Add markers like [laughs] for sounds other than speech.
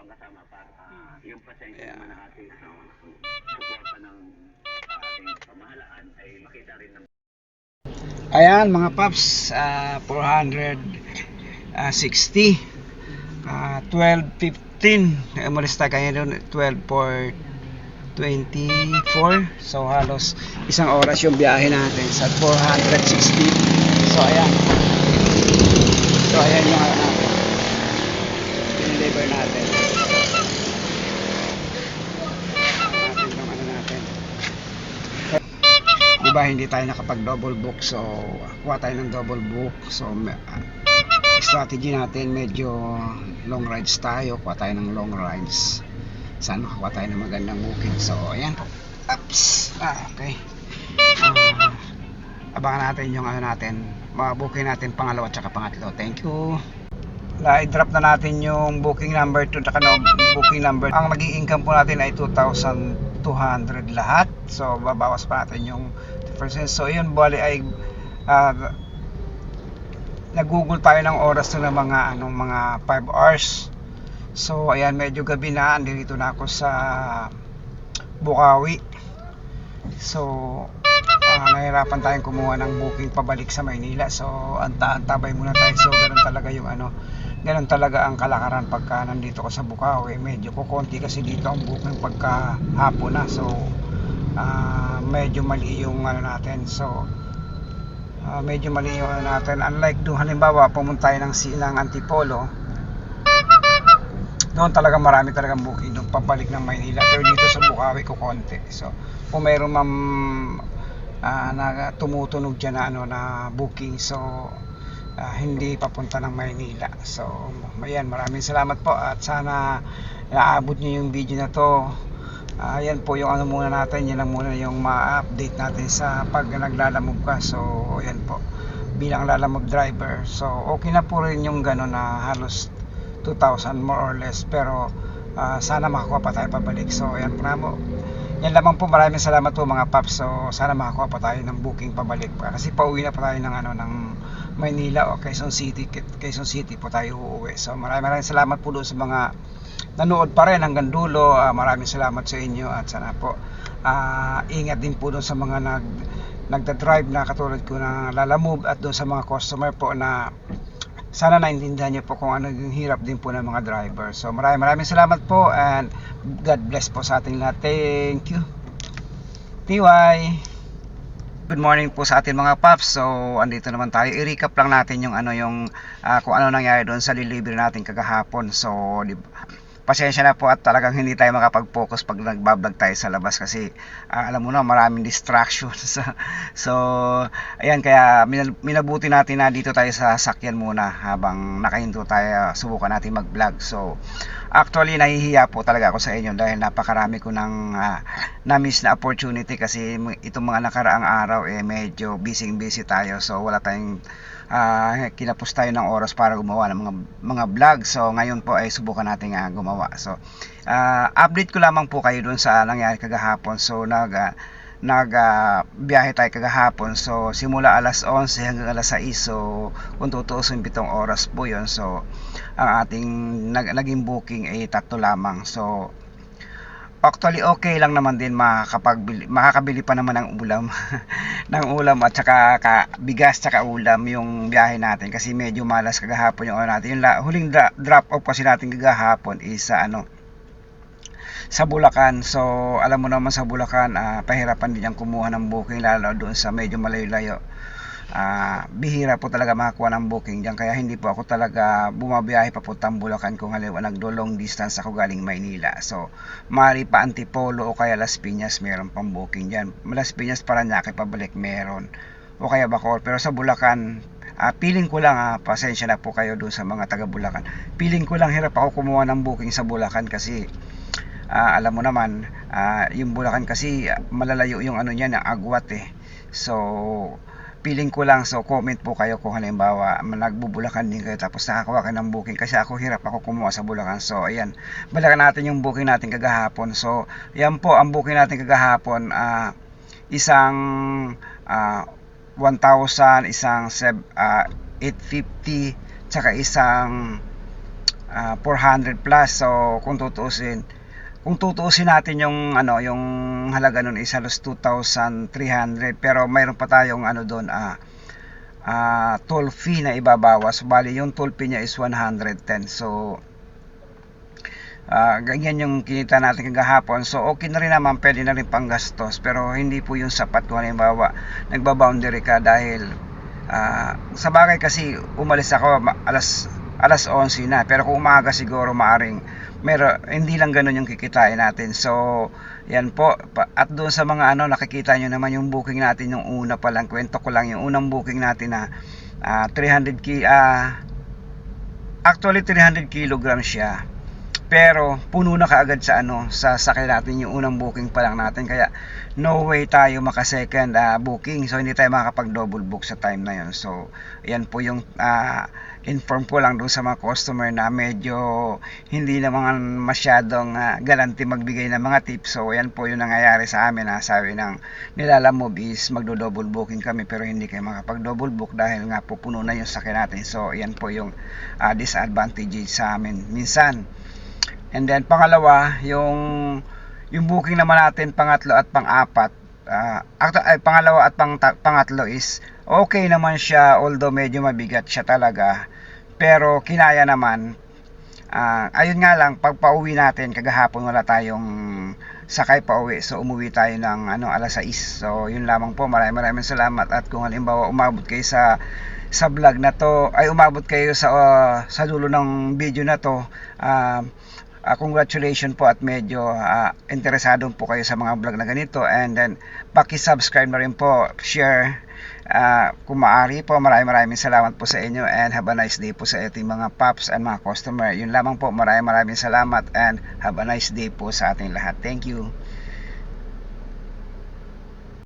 pagkasama para uh, yung pasensya Yeah. naman ng ating uh, suporta ng ating pamahalaan ay makita rin ng Ayan mga paps, ah, 460 ah 12.15 eh, umalis tayo kanya doon 12 for 24 so halos isang oras yung biyahe natin sa 460 so ayan. So ayan yung ano natin dineliver natin natin yung ano natin di ba hindi tayo nakapag double book so kuha tayo ng double book. So ah, strategy natin medyo long rides tayo kuha tayo ng long rides. Saan makakuha tayo ng magandang booking so ayan. Ups. ah, okay. Ah, abangan natin yung ano natin mabuking natin pangalawa at pangatlo. Thank you. Na-drop na natin yung booking number to saka no, booking number ang naging income po natin ay 2,200 lahat. So babawas pa natin yung so yun bali ay ah, nag-google tayo ng oras na ng mga anong mga 5 hours. So ayan medyo gabi na andito na ako sa Bukawi. So ah, nahirapan tayong kumuha ng booking pabalik sa Maynila. So anta-antabay muna tayo. So ganun talaga yung ano ganun talaga ang kalakaran pagka nandito ko sa Bukawi. Medyo kukonti kasi dito ang booking pagka hapon na. So ah, medyo mali yung ano natin. So Ah, medyo mali yung ano natin. Unlike doon halimbawa pumunta tayo ng silang Antipolo. Doon talaga marami talagang booking doon pabalik ng Maynila. Pero dito sa Bukawi ko konti. So kung mayroon mam ah, na tumutunog dyan na, ano, na booking so ah, hindi papunta ng Maynila. So ayan maraming salamat po. At sana naabot nyo yung video na to Ayan po yung ano muna natin, yan lang muna yung ma-update natin sa pag naglalamog ka. So, ayan po, bilang lalamog driver. So, okay na po rin yung gano'n na halos 2,000 more or less. Pero, ah, sana makakuha pa tayo pabalik. So, ayan po na mo. Yan lamang po, maraming salamat po mga paps. So, sana makakuha pa tayo ng booking pabalik. Kasi pauwi na pa tayo ng, ano, ng Maynila o Quezon City. Quezon City po tayo uuwi. So, maraming maraming salamat po doon sa mga nanood pa rin hanggang dulo. Ah, maraming salamat sa inyo at sana po ah, ingat din po doon sa mga nag nagda-drive na katulad ko na lalamove at doon sa mga customer po na sana naintindihan niyo po kung ano yung hirap din po ng mga driver. So maraming maraming salamat po and God bless po sa ating lahat. Thank you. TY. Good morning po sa ating mga paps. So, andito naman tayo. I-recap lang natin yung ano yung ah, kung ano nangyari doon sa delivery natin kagahapon. So, di ba- pasensya na po at talagang hindi tayo makapag-focus pag nagbablog tayo sa labas kasi ah, alam mo na maraming distractions. [laughs] so, ayan kaya minabuti natin na dito tayo sa sakyan muna habang nakahinto tayo subukan natin mag-vlog. So, actually nahihiya po talaga ako sa inyo dahil napakarami ko ng ah, na-miss na opportunity kasi itong mga nakaraang araw eh medyo busy busy tayo so wala tayong ah, kinapos tayo ng oras para gumawa ng mga mga vlog. So ngayon po ay subukan natin nga gumawa. So ah, update ko lamang po kayo dun sa nangyari kagahapon. So nag ah, nag ah, biyahe tayo kagahapon. So simula alas 11 hanggang alas 6 so kung tutuusin pitong oras po yon so ang ating nag, naging booking ay tatlo lamang. So actually okay lang naman din. Makakapagbili, makakabili pa naman ng ulam. [laughs] Ng ulam at saka ka, bigas tsaka ulam yung biyahe natin. Kasi medyo malas kagahapon yung ano natin. Yung la, huling dra- drop off kasi natin kagahapon is sa ano sa Bulacan. So alam mo naman sa Bulacan ah, pahirapan din yung kumuha ng booking lalo doon sa medyo malayo-layo ah, bihira po talaga makakuha ng booking dyan kaya hindi po ako talaga bumabiyahe papuntang Bulacan kung halimbawa nagdo long distance ako galing Maynila. So mari pa Antipolo o kaya Las Piñas meron pang booking dyan. Las Piñas Paranaque pabalik meron. O kaya Bacoor. Pero sa Bulacan ah, feeling ko lang ah, pasensya na po kayo doon sa mga taga Bulacan. Feeling ko lang hirap ako kumuha ng booking sa Bulacan kasi ah, alam mo naman ah, yung Bulacan kasi ah, malalayo yung ano niya ng agwat eh. So feeling ko lang so comment po kayo kung halimbawa nagbubulakan din kayo tapos nakakuha ka ng booking kasi ako hirap ako kumuha sa Bulacan so ayan balikan natin yung booking natin kagahapon so yan po ang booking natin kagahapon ah, isang ah, 1,000 isang seb, ah, 850 tsaka isang ah, 400 plus. So kung tutuusin, kung tutuusin natin yung ano, yung halaga nun is halos 2,300 pero mayroon pa tayong ano doon ah ah, toll fee na ibabawas. Bali yung toll fee niya is 110. So Ah, ganyan yung kinita natin kagahapon. So, okay na rin naman, pwede na rin panggastos. Pero, hindi po yung sapat kung halimbawa, nagbaboundary ka dahil ah, sa bagay kasi umalis ako alas alas 11 na. Pero kung umaga siguro maaring mero, hindi lang ganun yung kikitain natin. So, yan po. At doon sa mga ano, nakikita nyo naman yung booking natin yung una pa lang. Kwento ko lang yung unang booking natin na ah, 300 ki ah, actually 300 kilograms siya pero puno na kaagad sa ano sa sakay natin yung unang booking pa lang natin kaya no way tayo maka second ah, booking so hindi tayo makakapag double book sa time na yun so yan po yung ah, inform ko lang doon sa mga customer na medyo hindi naman masyadong ah, galante magbigay ng mga tips. So yan po yung nangyayari sa amin na sabi ng nilalamove is magdo double booking kami pero hindi kayo makapag double book dahil nga po puno na yung sakay natin. So yan po yung ah, disadvantage sa amin minsan. And then pangalawa, yung yung booking naman natin pangatlo at pang-apat. ah, actu- ay, pangalawa at pang pangatlo is okay naman siya although medyo mabigat siya talaga. Pero kinaya naman. Ah, ayun nga lang pag pauwi natin kagahapon wala tayong sakay pa uwi. So umuwi tayo ng ano alas 6. So yun lamang po. Maraming maraming salamat at kung halimbawa umabot kayo sa sa vlog na to ay umabot kayo sa ah, sa dulo ng video na to ah, ah, congratulations po at medyo ah, interesado po kayo sa mga vlog na ganito and then paki-subscribe na rin po share ah, kung maaari po maraming maraming salamat po sa inyo and have a nice day po sa ating mga paps and mga customer. Yun lamang po maraming maraming salamat and have a nice day po sa ating lahat. Thank you